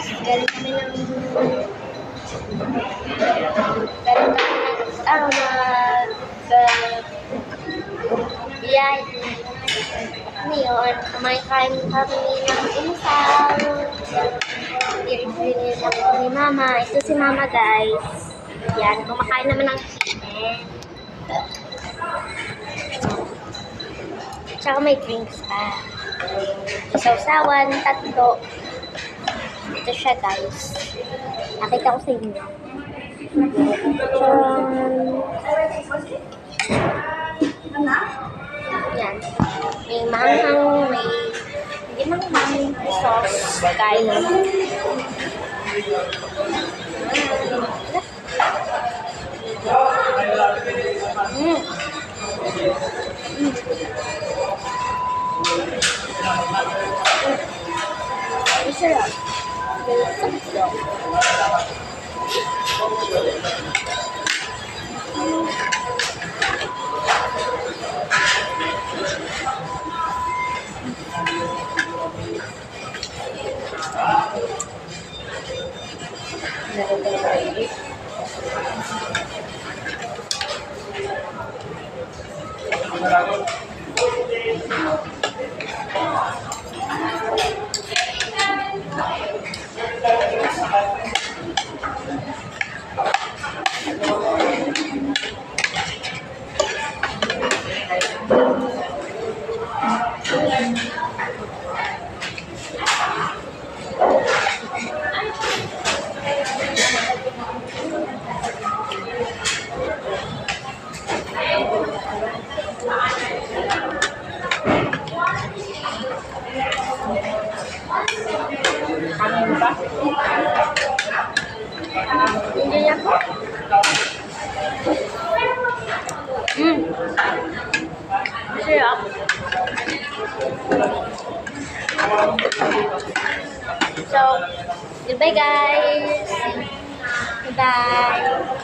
guys, galing kami ng galing kami ng na uh, biyahe. Ngayon, kumakain kami ng insal. Bibili kami ni Mama. Ito si Mama guys. Yan, kumakain naman ng chicken. Tsaka may drinks pa. Isawsawan, tatlo. Ito siya guys. Nakita ko sa inyo. Tcharam! Yan. May manghang, may hindi manghang, may sauce. Kain na. Mm. Ang sarap. Sarap daw. Hindi 嗯。是嗯啊。So, goodbye guys. Goodbye.